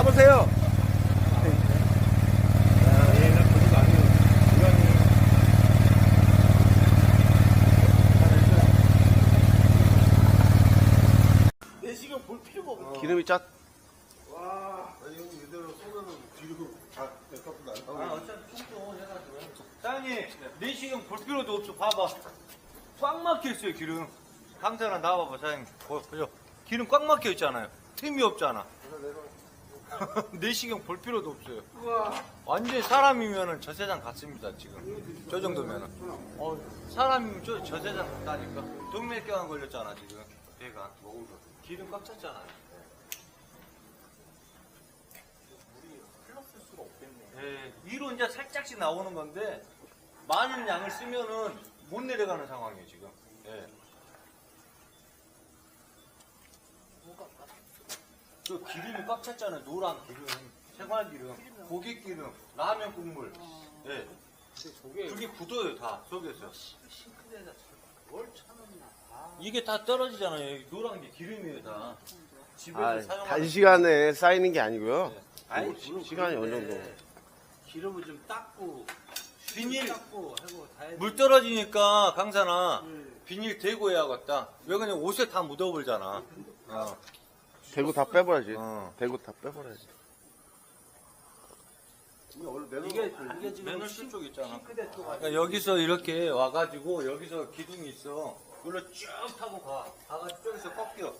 없어. 기름이 짜. 아니 형 이대로 쏘면은 뒤로 다 백합도 안 아. 어차피 충동 해가지고. 사장님, 내시경 볼 필요도 없어. 봐봐. 꽉 막혀 있어요, 기름. 강사나 나와봐, 사장님. 보, 보죠. 기름 꽉 막혀 있잖아요. 틈이 없잖아. 내시경 볼 필요도 없어요. 완전 사람이면은 저세장 갔습니다, 지금. 저 정도면은. 어, 사람이면 저, 저세장 갔다니까. 동맥경화 걸렸잖아, 지금. 배가. 기름 꽉 찼잖아요. 예, 위로 이제 살짝씩 나오는 건데 많은 양을 쓰면은 못 내려가는 상황이에요 지금. 예. 그 기름이 꽉 찼잖아요. 노란 기름, 생활 기름, 고기 기름, 라면 국물. 예. 그게 굳어요 다 속에서. 이게 다 떨어지잖아요. 노란 게 기름이에요 다. 집에서 아, 사용하는 단시간에 쌓이는 게 아니고요. 아이, 뭐, 시- 시간이 어느 정도. 기름을 좀 닦고 비닐 닦고 하고 다 해야 물 떨어지니까 강사나 비닐 대고 해야겠다. 왜 그냥 옷에 다 묻어버리잖아. 어. 대구 다 빼버려야지. 어. 대구 다 빼버려야지. 이게 이게 지금 맨홀 쪽 있잖아. 싱크대 쪽 그러니까 여기서 이렇게 와가지고 여기서 기둥이 있어. 그걸로 쭉 타고 가. 가가지고 저기서 꺾여.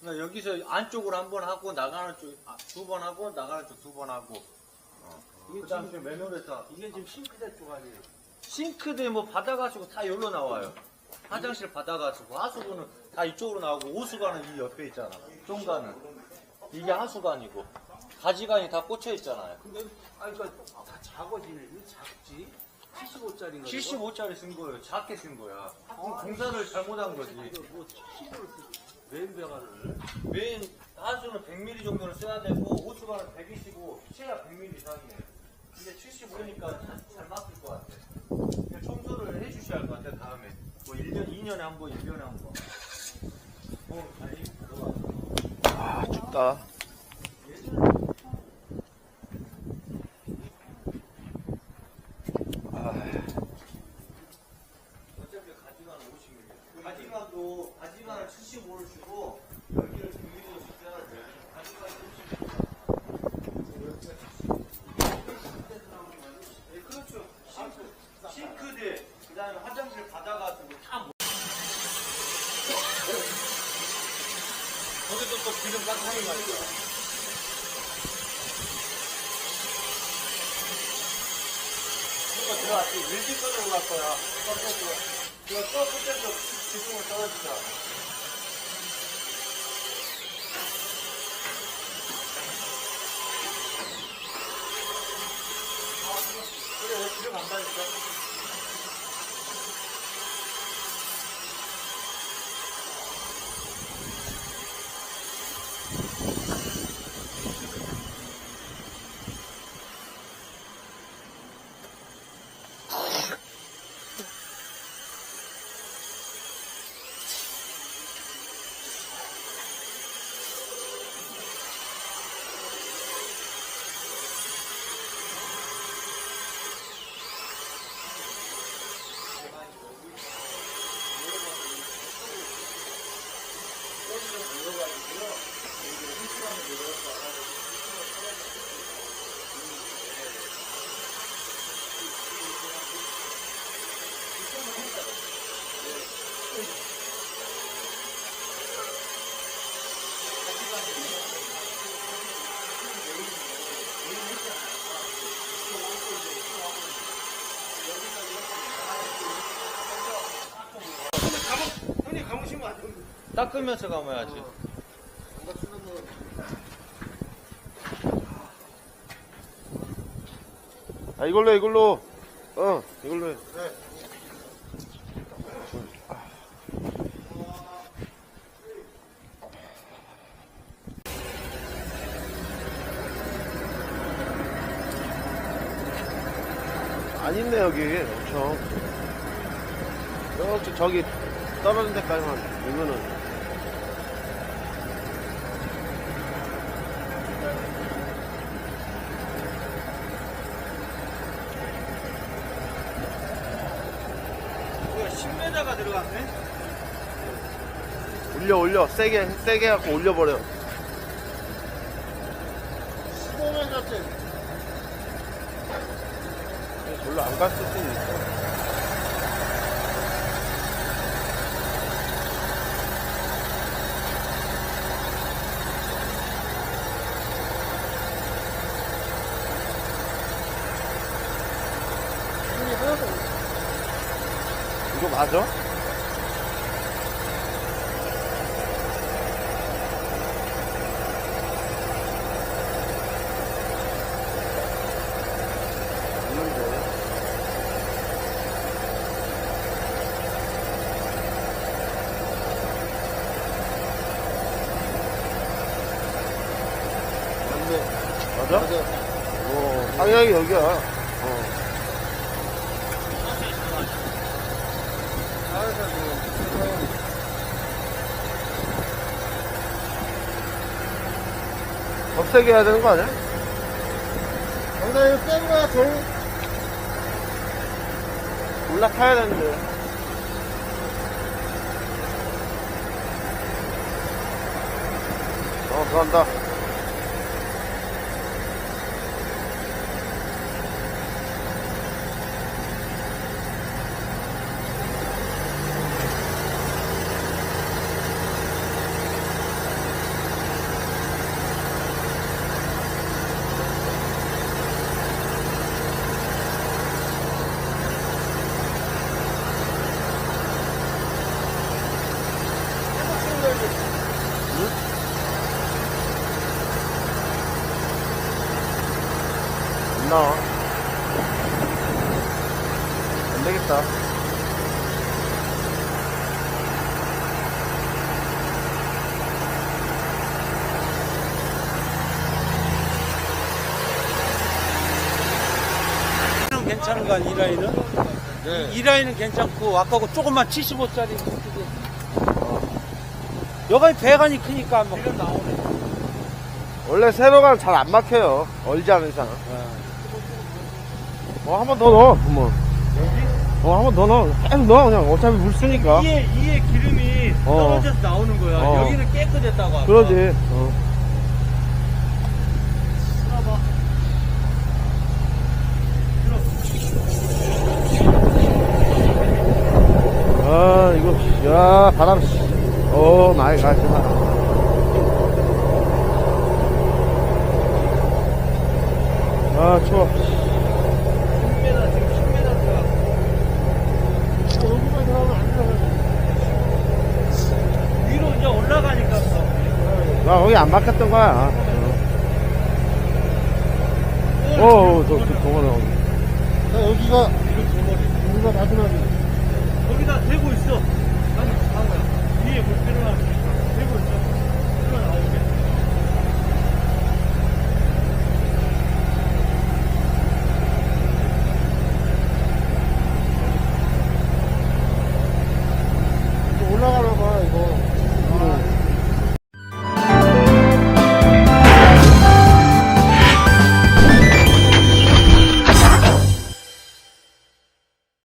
그러니까 여기서 안쪽으로 한 번 하고 나가는 쪽두 번 하고 나가는 쪽 두 번 하고. 어. 이게 그다음에 지금 맨홀에서 이게 지금 싱크대 쪽 아니에요? 싱크대 뭐 받아가지고 다 여기로 나와요. 화장실 받아가지고 하수구는 다 이쪽으로 나오고 오수관은 이 옆에 있잖아. 쫑가는 이게 하수관이고 가지관이 다 꽂혀 있잖아요. 근데 아니 그러니까 다 작아지네. 이거 작지? 75짜리인가? 75짜리 쓴 거예요. 작게 쓴 거야. 그럼 공사를 잘못한 거지. 뭐 75를 맨 배관을 메인 하수는 100mm 정도는 써야 되고 오수관은 125, 최하 100mm 이상이에요. 근데 75니까 잘, 잘 맞을 것 같아. 그냥 청소를 해주셔야 할 것 같아 다음에. 뭐 1년, 2년에 한 번, 1년에 한 번. 어, 들어가. 아, 춥다. 어차피 가지관은 50mm. 가지관도 가지관을 75를 주고 여기를 100mm로 써야 돼. 가지관이 50mm. 네, 그렇죠. 싱크, 싱크대, 그 다음에 화장실 받아가지고 다 모- 거기도 또 기름 깜짝이 말이야. 이거 들어갔지. 밀집까지 올라갈 거야. 꺾어서. 이거 꺾을 때도 기둥을 떨어지자. 닦으면서 감아야지. 아, 이걸로, 해, 이걸로. 어, 이걸로 해. 안 있네, 여기. 엄청. 저기, 저기, 떨어진 데까지만 오면은. 10m가 들어갔네? 올려 올려 세게 세게 갖고 올려버려 15m짜리. 별로 안 갔을 수도 있어 이거 맞아? 맞아? 어, 방향이 여기야. 어. 더 세게 해야 되는 거 아니야? 장난 이거 센 거야, 저. 올라타야 되는데. 어, 들어간다. 안 나와. 는 괜찮은 거 아니 이 라인은? 네. 이 라인은 괜찮고 아까고 조금만 75짜리 여간이 배관이 크니까 뭐 나오네 원래 세로가 잘 안 막혀요. 얼지 않은 이상. 어, 한 번 더 넣어, 구멍. 어, 한 번 더 넣어. 계속 넣어, 그냥. 어차피 물 쓰니까. 이에, 이에 기름이 어. 떨어져서 나오는 거야. 어. 여기는 깨끗했다고. 아까. 그러지. 어. 아, 이거, 야, 바람, 마이 갓, 정말. 아, 추워. 10m, 지금 10m 들어갔고. 여기만 들어가면 안 들어가. 위로 이제 올라가니까 더. 나 거기 안 막혔던 거야. 어, 어, 저, 저, 저거는. 나 여기가, 여기가 마지막이야. 거기다 대고 있어. 아니, 잠깐만. 위에 볼 필요